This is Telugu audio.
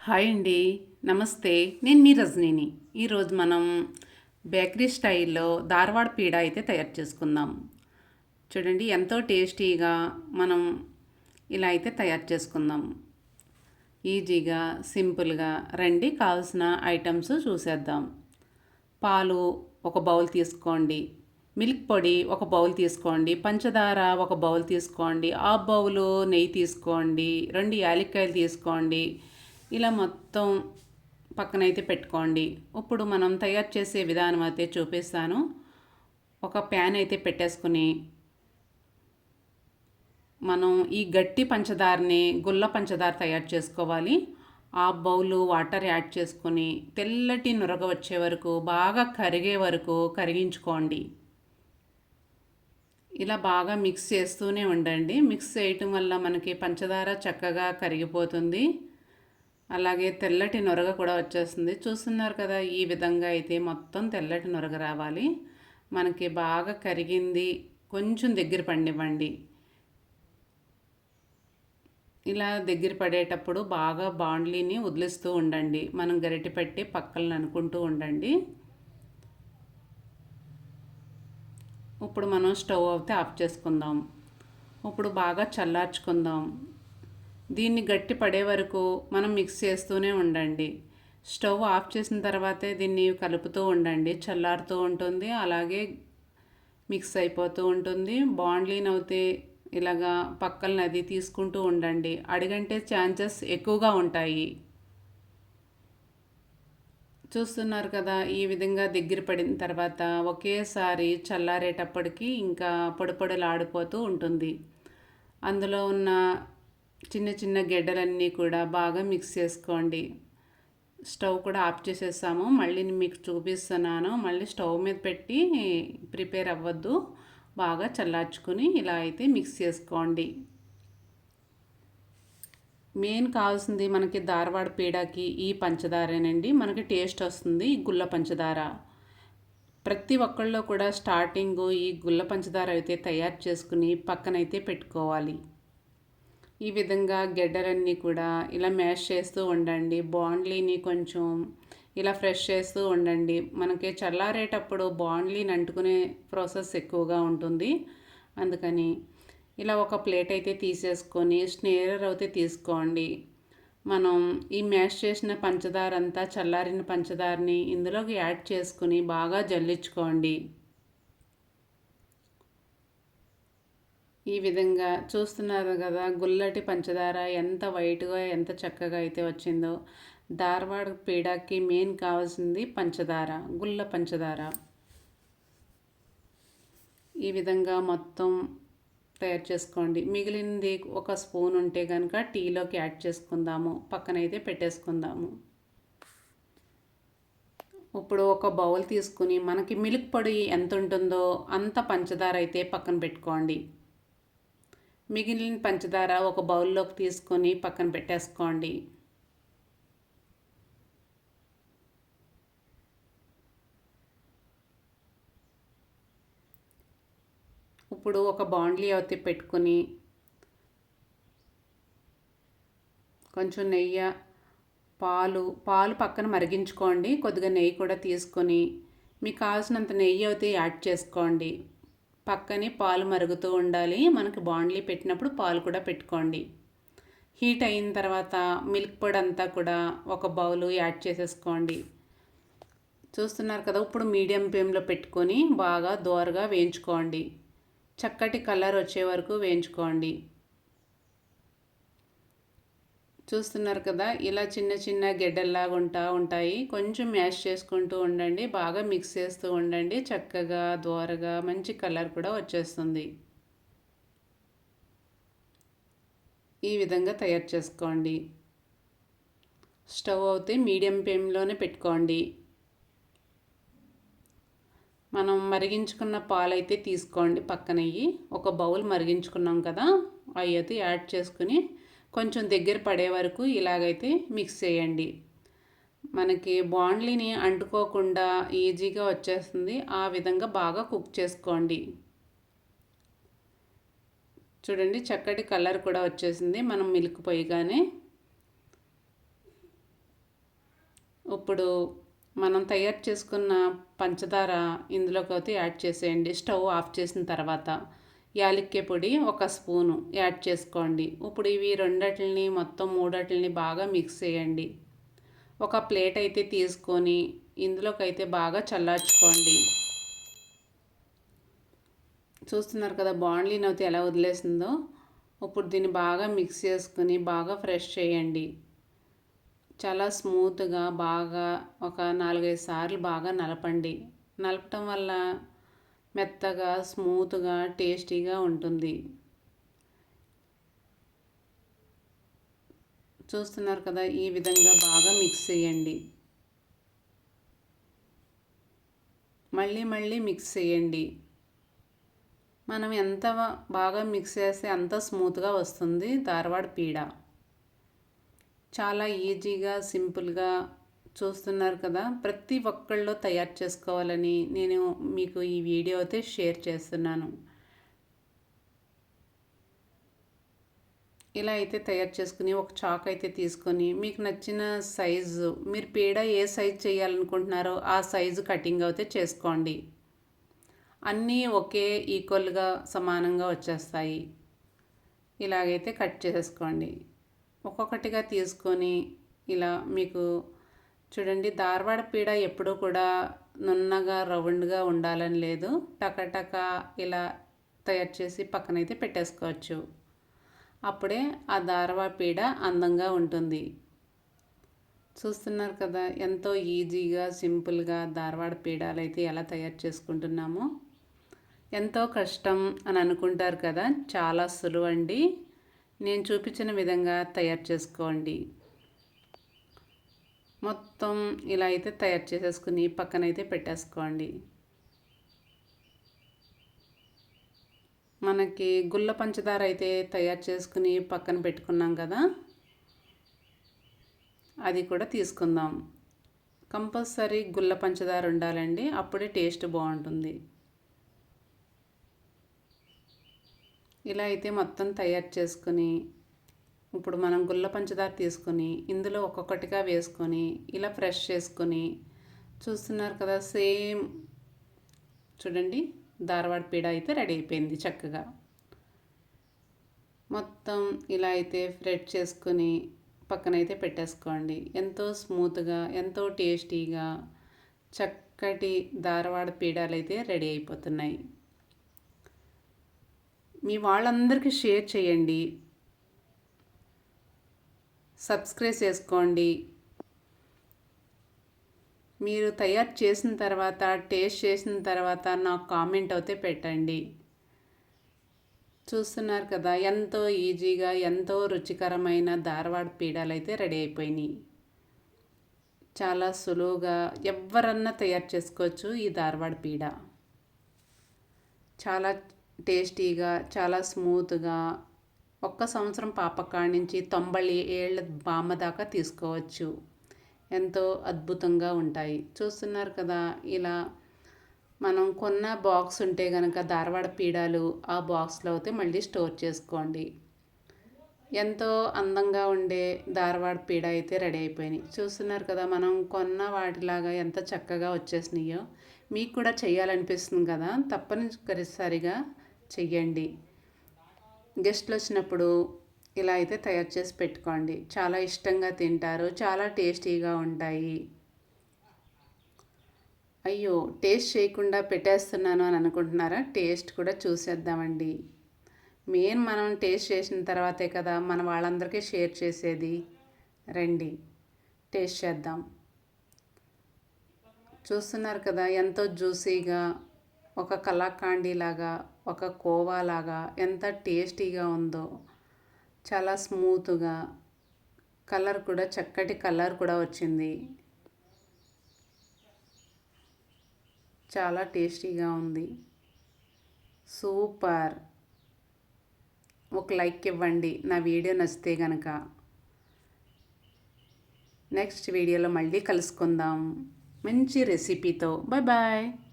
హాయ్ అండి. నమస్తే. నేను మీ రజనీని. ఈరోజు మనం బేకరీ స్టైల్లో ధార్వాడ పీడ అయితే తయారు చేసుకుందాం. చూడండి ఎంతో టేస్టీగా మనం ఇలా అయితే తయారు చేసుకుందాం. ఈజీగా సింపుల్గా రండి. కావాల్సిన ఐటమ్స్ చూసేద్దాం. పాలు ఒక బౌల్ తీసుకోండి. మిల్క్ పొడి ఒక బౌల్ తీసుకోండి. పంచదార ఒక బౌల్ తీసుకోండి. ఆ బౌలు నెయ్యి తీసుకోండి. రెండు యాలక్కాయలు తీసుకోండి. ఇలా మొత్తం పక్కనైతే పెట్టుకోండి. ఇప్పుడు మనం తయారు చేసే విధానం అయితే చూపిస్తాను. ఒక ప్యాన్ అయితే పెట్టేసుకుని మనం ఈ గట్టి పంచదారని గుల్ల పంచదార తయారు చేసుకోవాలి. ఆ బౌలు వాటర్ యాడ్ చేసుకొని తెల్లటి నురగ వచ్చే వరకు బాగా కరిగే వరకు కరిగించుకోండి. ఇలా బాగా మిక్స్ చేస్తూనే ఉండండి. మిక్స్ చేయటం వల్ల మనకి పంచదార చక్కగా కరిగిపోతుంది. అలాగే తెల్లటి నొరగ కూడా వచ్చేస్తుంది. చూస్తున్నారు కదా ఈ విధంగా అయితే మొత్తం తెల్లటి నొరగ రావాలి. మనకి బాగా కరిగింది. కొంచెం దగ్గర పండివ్వండి. ఇలా దగ్గర పడేటప్పుడు బాగా బాండ్లీని వదిలిస్తూ ఉండండి. మనం గరిటె పెట్టి పక్కలను అనుకుంటూ ఉండండి. ఇప్పుడు మనం స్టవ్ అయితే ఆఫ్ చేసుకుందాం. ఇప్పుడు బాగా చల్లార్చుకుందాం. దీన్ని గట్టి పడే వరకు మనం మిక్స్ చేస్తూనే ఉండండి. స్టవ్ ఆఫ్ చేసిన తర్వాతే దీన్ని కలుపుతూ ఉండండి. చల్లారుతూ ఉంటుంది. అలాగే మిక్స్ అయిపోతూ ఉంటుంది. బాండ్లీన్ అవుతే ఇలాగా పక్కలను నది తీసుకుంటూ ఉండండి. అడిగంటే ఛాన్సెస్ ఎక్కువగా ఉంటాయి. చూస్తున్నారు కదా ఈ విధంగా దగ్గర పడిన తర్వాత ఒకేసారి చల్లారేటప్పటికి ఇంకా పొడిపొడలాడిపోతూ ఉంటుంది. అందులో ఉన్న చిన్న చిన్న గెడ్డలన్నీ కూడా బాగా మిక్స్ చేసుకోండి. స్టవ్ కూడా ఆఫ్ చేసేసాము. మళ్ళీ మీకు చూపిస్తున్నాను. మళ్ళీ స్టవ్ మీద పెట్టి ప్రిపేర్ అవ్వద్దు. బాగా చల్లార్చుకుని ఇలా అయితే మిక్స్ చేసుకోండి. మెయిన్ కావాల్సింది మనకి ధారవాడ పీడాకి ఈ పంచదారేనండి. మనకి టేస్ట్ వస్తుంది ఈ గుల్ల పంచదార. ప్రతి ఒక్కళ్ళు కూడా స్టార్టింగ్ ఈ గుల్ల పంచదార అయితే తయారు చేసుకుని పక్కనైతే పెట్టుకోవాలి. ఈ విధంగా గెడ్డలన్నీ కూడా ఇలా మ్యాష్ చేస్తూ ఉండండి. బాండ్లీని కొంచెం ఇలా ఫ్రెష్ చేస్తూ ఉండండి. మనకి చల్లారేటప్పుడు బాండ్లీని అంటుకునే ప్రాసెస్ ఎక్కువగా ఉంటుంది. అందుకని ఇలా ఒక ప్లేట్ అయితే తీసేసుకొని స్నేరర్ అయితే తీసుకోండి. మనం ఈ మ్యాష్ చేసిన పంచదార అంతా చల్లారిన పంచదారని ఇందులోకి యాడ్ చేసుకుని బాగా జల్లించుకోండి. ఈ విధంగా చూస్తున్నారు కదా గుల్లటి పంచదార ఎంత వైట్గా ఎంత చక్కగా అయితే వచ్చిందో. ధార్వాడ పీడాకి మెయిన్ కావాల్సింది పంచదార గుల్ల పంచదార. ఈ విధంగా మొత్తం తయారు చేసుకోండి. మిగిలింది ఒక స్పూన్ ఉంటే కనుక టీలోకి యాడ్ చేసుకుందాము. పక్కనైతే పెట్టేసుకుందాము. ఇప్పుడు ఒక బౌల్ తీసుకుని మనకి మిల్క్ పొడి ఎంత ఉంటుందో అంత పంచదార అయితే పక్కన పెట్టుకోండి. మిగిలిన పంచదార ఒక బౌల్లోకి తీసుకొని పక్కన పెట్టేసుకోండి. ఇప్పుడు ఒక బాండ్లీ అవుతే పెట్టుకొని కొంచెం నెయ్యి పాలు పాలు పక్కన మరిగించుకోండి. కొద్దిగా నెయ్యి కూడా తీసుకొని మీకు కావాల్సినంత నెయ్యి అయితే యాడ్ చేసుకోండి. పక్కనే పాలు మరుగుతూ ఉండాలి. మనకి బాండ్లీ పెట్టినప్పుడు పాలు కూడా పెట్టుకోండి. హీట్ అయిన తర్వాత మిల్క్ పొడి అంతా కూడా ఒక బౌలు యాడ్ చేసేసుకోండి. చూస్తున్నారు కదా ఇప్పుడు మీడియం ఫ్లేమ్లో పెట్టుకొని బాగా దోరగా వేయించుకోండి. చక్కటి కలర్ వచ్చే వరకు వేయించుకోండి. చూస్తున్నారు కదా ఇలా చిన్న చిన్న గెడ్డల్లాగా ఉంటా ఉంటాయి. కొంచెం మ్యాష్ చేసుకుంటూ ఉండండి బాగా మిక్స్ చేస్తూ ఉండండి. చక్కగా దోరగా మంచి కలర్ కూడా వచ్చేస్తుంది. ఈ విధంగా తయారు చేసుకోండి. స్టవ్ అయితే మీడియం ఫ్లేమ్లోనే పెట్టుకోండి. మనం మరిగించుకున్న పాలు అయితే తీసుకోండి. పక్కనయ్యి ఒక బౌల్ మరిగించుకున్నాం కదా అవి అయితే యాడ్ చేసుకుని కొంచెం దగ్గర పడే వరకు ఇలాగైతే మిక్స్ చేయండి. మనకి బాండ్లీని అంటుకోకుండా ఈజీగా వచ్చేస్తుంది. ఆ విధంగా బాగా కుక్ చేసుకోండి. చూడండి చక్కటి కలర్ కూడా వచ్చేసింది. మనం మిల్క్ పోయగానే ఇప్పుడు మనం తయారు చేసుకున్న పంచదార ఇందులోకి అయితే యాడ్ చేసేయండి. స్టవ్ ఆఫ్ చేసిన తర్వాత. యాలక్కాయ పొడి ఒక స్పూను యాడ్ చేసుకోండి. ఇప్పుడు ఇవి రెండటిని మొత్తం మూడటిని బాగా మిక్స్ చేయండి. ఒక ప్లేట్ అయితే తీసుకొని ఇందులోకి అయితే బాగా చల్లార్చుకోండి. చూస్తున్నారు కదా బాండ్లీ నవ్వుతే ఎలా వదిలేసిందో? ఇప్పుడు దీన్ని బాగా మిక్స్ చేసుకుని బాగా ఫ్రెష్ చేయండి. చాలా స్మూత్గా బాగా ఒక నాలుగైదు సార్లు బాగా నలపండి. నలపటం వల్ల మెత్తగా స్మూత్గా టేస్టీగా ఉంటుంది. చూస్తున్నారు కదా ఈ విధంగా బాగా మిక్స్ చేయండి. మళ్ళీ మళ్ళీ మిక్స్ చేయండి. మనం ఎంత బాగా మిక్స్ చేస్తే అంత స్మూత్గా వస్తుంది ధారవాడ పీడ. చాలా ఈజీగా సింపుల్గా చూస్తున్నారు కదా ప్రతి ఒక్కళ్ళు తయారు చేసుకోవాలని నేను మీకు ఈ వీడియో అయితే షేర్ చేస్తున్నాను. ఇలా అయితే తయారు చేసుకుని ఒక చాక్ అయితే తీసుకొని మీకు నచ్చిన సైజు మీరు పీడ ఏ సైజు చేయాలనుకుంటున్నారో ఆ సైజు కటింగ్ అయితే చేసుకోండి. అన్నీ ఒకే ఈక్వల్గా సమానంగా వచ్చేస్తాయి. ఇలాగైతే కట్ చేసేసుకోండి ఒక్కొక్కటిగా తీసుకొని ఇలా మీకు చూడండి ధార్వాడ పీడ ఎప్పుడూ కూడా నున్నగా రౌండ్గా ఉండాలని లేదు. టకటక ఇలా తయారు చేసి పక్కనైతే పెట్టేసుకోవచ్చు. అప్పుడే ఆ ధారవాడ పీడ అందంగా ఉంటుంది. చూస్తున్నారు కదా ఎంతో ఈజీగా సింపుల్గా ధారవాడ పీడాలు అయితే ఎలా తయారు చేసుకుంటున్నామో. ఎంతో కష్టం అని అనుకుంటారు కదా చాలా సులువండి. నేను చూపించిన విధంగా తయారు చేసుకోండి. మొత్తం ఇలా అయితే తయారు చేసేసుకుని పక్కనైతే పెట్టేసుకోండి. మనకి గుల్ల పంచదార అయితే తయారు చేసుకుని పక్కన పెట్టుకున్నాం కదా అది కూడా తీసుకుందాం. కంపల్సరీ గుల్ల పంచదార ఉండాలండి అప్పుడే టేస్ట్ బాగుంటుంది. ఇలా అయితే మొత్తం తయారు చేసుకుని ఇప్పుడు మనం గుల్ల పంచదార తీసుకొని ఇందులో ఒక్కొక్కటిగా వేసుకొని ఇలా ఫ్రెష్ చేసుకొని చూస్తున్నారు కదా సేమ్ చూడండి ధారవాడ పీడ అయితే రెడీ అయిపోయింది చక్కగా. మొత్తం ఇలా అయితే ఫ్రెడ్ చేసుకొని పక్కనైతే పెట్టేసుకోండి. ఎంతో స్మూత్గా ఎంతో టేస్టీగా చక్కటి ధారవాడ పీడాలు అయితే రెడీ అయిపోతున్నాయి. మీ వాళ్ళందరికీ షేర్ చేయండి. సబ్స్క్రైబ్ చేసుకోండి. మీరు తయారు చేసిన తర్వాత టేస్ట్ చేసిన తర్వాత నాకు కామెంట్ అయితే పెట్టండి. చూస్తున్నారు కదా ఎంతో ఈజీగా ఎంతో రుచికరమైన ధారవాడ పీడాలు అయితే రెడీ అయిపోయినాయి. చాలా సులువుగా ఎవరన్నా తయారు చేసుకోవచ్చు ఈ ధారవాడ పీడ. చాలా టేస్టీగా చాలా స్మూత్గా ఒక్క సంవత్సరం పాపకాడి నుంచి తొంభై ఏళ్ళ బామ్మ దాకా తీసుకోవచ్చు. ఎంతో అద్భుతంగా ఉంటాయి. చూస్తున్నారు కదా ఇలా మనం కొన్న బాక్స్ ఉంటే కనుక ధారవాడ పీడాలు ఆ బాక్స్లో అయితే మళ్ళీ స్టోర్ చేసుకోండి. ఎంతో అందంగా ఉండే ధారవాడ పీడ అయితే రెడీ అయిపోయినాయి. చూస్తున్నారు కదా మనం కొన్న వాటిలాగా ఎంత చక్కగా వచ్చేసినాయో మీకు కూడా చేయాలనిపిస్తుంది కదా తప్పనిసరిగా చెయ్యండి. గెస్ట్లు వచ్చినప్పుడు ఇలా అయితే తయారు చేసి పెట్టుకోండి. చాలా ఇష్టంగా తింటారు. చాలా టేస్టీగా ఉంటాయి. అయ్యో టేస్ట్ చేయకుండా పెట్టేస్తున్నాను అని అనుకుంటున్నారా? టేస్ట్ కూడా చూసేద్దామండి. మెయిన్ మనం టేస్ట్ చేసిన తర్వాతే కదా మన వాళ్ళందరికీ షేర్ చేసేది. రండి టేస్ట్ చేద్దాం. చూస్తున్నారు కదా ఎంతో జ్యూసీగా ఒక కలాకాండీ లాగా ఒక కోవా లాగా ఎంత టేస్టీగా ఉందో చాలా స్మూత్గా కలర్ కూడా చక్కటి కలర్ కూడా వచ్చింది. చాలా టేస్టీగా ఉంది. సూపర్. ఒక లైక్ ఇవ్వండి. నా వీడియో నచ్చితే కనుక నెక్స్ట్ వీడియోలో మళ్ళీ కలుసుకుందాం. మంచి రెసిపీతో. Bye bye.